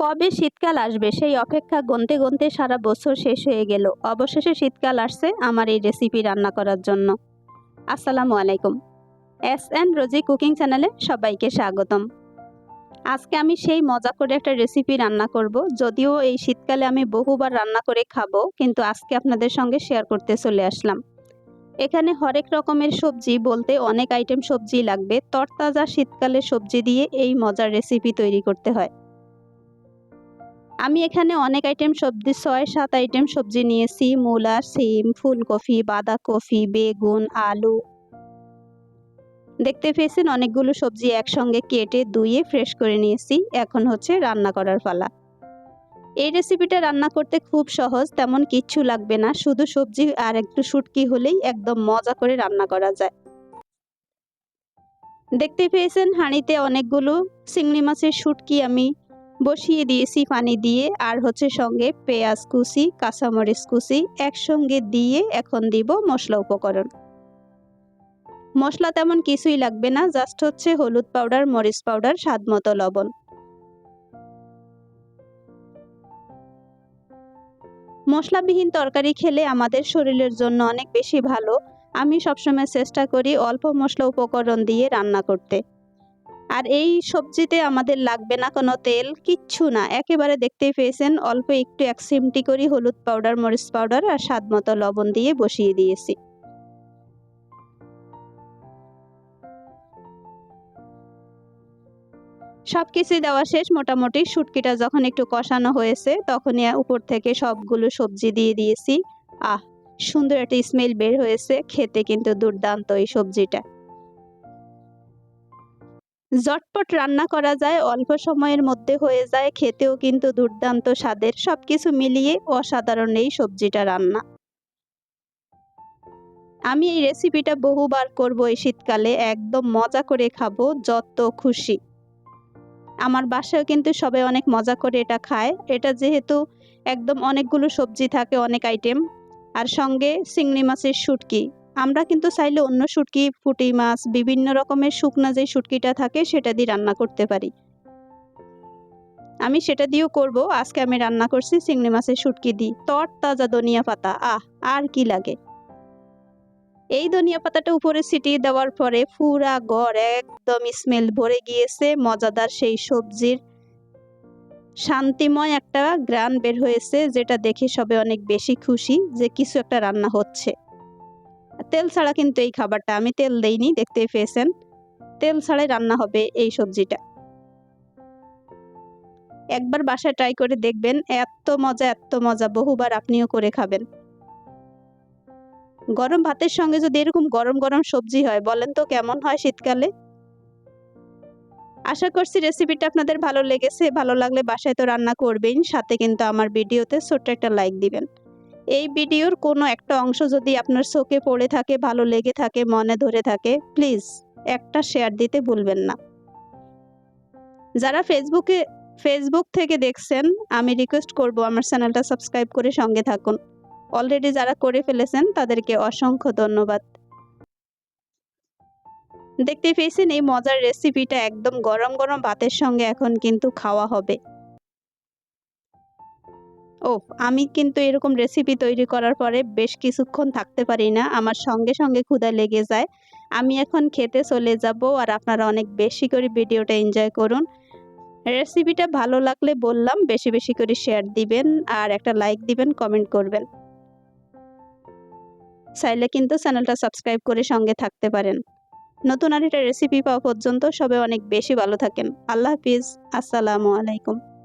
কবে শীতকাল আসবে? সেই অপেক্ষা গুনতে গুনতে সারা বছর শেষ হয়ে গেল। অবশেষে শীতকাল আসছে আমার এই রেসিপি রান্না করার জন্য। আসসালামু আলাইকুম। এস এন রোজি কুকিং চ্যানেলে সবাইকে স্বাগতম। আজকে আমি সেই মজা করে একটা রেসিপি রান্না করব। যদিও এই শীতকালে আমি বহুবার রান্না করে খাব, কিন্তু আজকে আপনাদের সঙ্গে শেয়ার করতে চলে আসলাম। এখানে হরেক রকমের সবজি বলতে অনেক আইটেম সবজি লাগবে। তরতাজা শীতকালে সবজি দিয়ে এই মজার রেসিপি তৈরি করতে হয়। আমি এখানে অনেক আইটেম সবজি, ছয়, সাত আইটেম সবজি নিয়েছি। মূলা, সিম, ফুলকপি, বাঁধাকপি, বেগুন, আলু। দেখতে পেয়েছেন অনেকগুলো সবজি একসঙ্গে কেটে ধুয়ে ফ্রেশ করে নিয়েছি। এখন হচ্ছে রান্না করার পালা। এই রেসিপিটা রান্না করতে খুব সহজ, তেমন কিচ্ছু লাগবে না। শুধু সবজি আর একটু শুটকি হলেই একদম মজা করে রান্না করা যায়। দেখতে পেয়েছেন হাঁড়িতে অনেকগুলো চিংড়ি মাছের শুটকি আমি বসিয়ে দিয়েছি পানি দিয়ে, আর হচ্ছে সঙ্গে পেঁয়াজ কুচি, কাঁচামরিচ কুচি একসঙ্গে দিয়ে এখন দিব মশলা উপকরণ। মশলা তেমন কিছুই লাগবে না জাস্ট হচ্ছে হলুদ পাউডার মরিচ পাউডার স্বাদ মতো লবণ। মশলাবিহীন তরকারি খেলে আমাদের শরীরের জন্য অনেক বেশি ভালো। আমি সবসময় চেষ্টা করি অল্প মশলা উপকরণ দিয়ে রান্না করতে। আর এই সবজিতে আমাদের লাগবে না কোনো তেল, কিচ্ছু না। একেবারে দেখতেই পেয়েছেন, অল্প একটু এক সিমটি করি, হলুদ পাউডার, মরিচ পাউডার আর স্বাদ মতো লবণ দিয়ে বসিয়ে দিয়েছি। সব কিছুই দেওয়া শেষ, মোটামুটি শুটকিটা যখন একটু কষানো হয়েছে, তখনই উপর থেকে সবগুলো সবজি দিয়ে দিয়েছি। আহ, সুন্দর একটা স্মেল বের হয়েছে, খেতে কিন্তু দুর্দান্ত এই সবজিটা। ঝটপট রান্না করা যায়, অল্প সময়ের মধ্যে হয়ে যায়, খেতেও কিন্তু দুর্দান্ত স্বাদের। সব কিছু মিলিয়ে অসাধারণ এই সবজিটা রান্না। আমি এই রেসিপিটা বহুবার করব এই শীতকালে, একদম মজা করে খাব, যত খুশি। আমার বাসায় কিন্তু সবাই অনেক মজা করে এটা খায়। এটা যেহেতু একদম অনেকগুলো সবজি থাকে, অনেক আইটেম আর সঙ্গে চিংড়ি মাছের শুটকি। আমরা কিন্তু চাইলে অন্য শুটকি ফুটি মাছ, বিভিন্ন রকমের শুকনা যে শুটকিটা থাকে সেটা দিয়ে রান্না করতে পারি। আমি সেটা দিয়েও করব। আজকে আমি রান্না করছি চিংড়ি মাছের শুটকি দিই তর তাজা ধনিয়া পাতা। আহ, আর কি লাগে। এই ধনিয়া পাতাটা উপরে ছিটিয়ে দেওয়ার পরে পুরা ঘর একদম স্মেল ভরে গিয়েছে। মজাদার সেই সবজির শান্তিময় একটা গ্রান বের হয়েছে, যেটা দেখে সবে অনেক বেশি খুশি যে কিছু একটা রান্না হচ্ছে। তেল ছাড়া কিন্তু এই খাবারটা আমি তেল দেইনি, দেখতেই পেয়েছেন। তেল ছাড়াই রান্না হবে এই সবজিটা। একবার বাসায় ট্রাই করে দেখবেন, এত মজা এত মজা, বহুবার আপনিও করে খাবেন। গরম ভাতের সঙ্গে যদি এরকম গরম গরম সবজি হয়, বলেন তো কেমন হয় শীতকালে? আশা করছি রেসিপিটা আপনাদের ভালো লেগেছে, ভালো লাগলে বাসায় তো রান্না করবেন, সাথে কিন্তু আমার ভিডিওতে ছোট্ট একটা লাইক দিবেন। এই ভিডিওর কোনো একটা অংশ যদি আপনার চোখে পড়ে থাকে, ভালো লেগে থাকে, মনে ধরে থাকে প্লিজ একটা শেয়ার দিতে ভুলবেন না। যারা ফেসবুকে, ফেসবুক থেকে দেখছেন, আমি রিকোয়েস্ট করব আমার চ্যানেলটা সাবস্ক্রাইব করে সঙ্গে থাকুন। অলরেডি যারা করে ফেলেছেন, তাদেরকে অসংখ্য ধন্যবাদ। দেখতে পেয়েছেন এই মজার রেসিপিটা একদম গরম গরম ভাতের সঙ্গে এখন কিন্তু খাওয়া হবে। ও আমি কিন্তু এরকম রেসিপি তৈরি করার পরে বেশ কিছুক্ষণ থাকতে পারি না। আমার সঙ্গে সঙ্গে ক্ষুধা লেগে যায়। আমি এখন খেতে চলে যাব আর আপনারা অনেক বেশি করে ভিডিওটা এনজয় করুন। রেসিপিটা ভালো লাগলে বললাম, বেশি বেশি করে শেয়ার দিবেন আর একটা লাইক দিবেন কমেন্ট করবেন। চাইলে কিন্তু চ্যানেলটা সাবস্ক্রাইব করে সঙ্গে থাকতে পারেন। নতুন আর এটা রেসিপি পাওয়া পর্যন্ত সবাই অনেক বেশি ভালো থাকেন। আল্লাহ হাফিজ। আসসালামু আলাইকুম।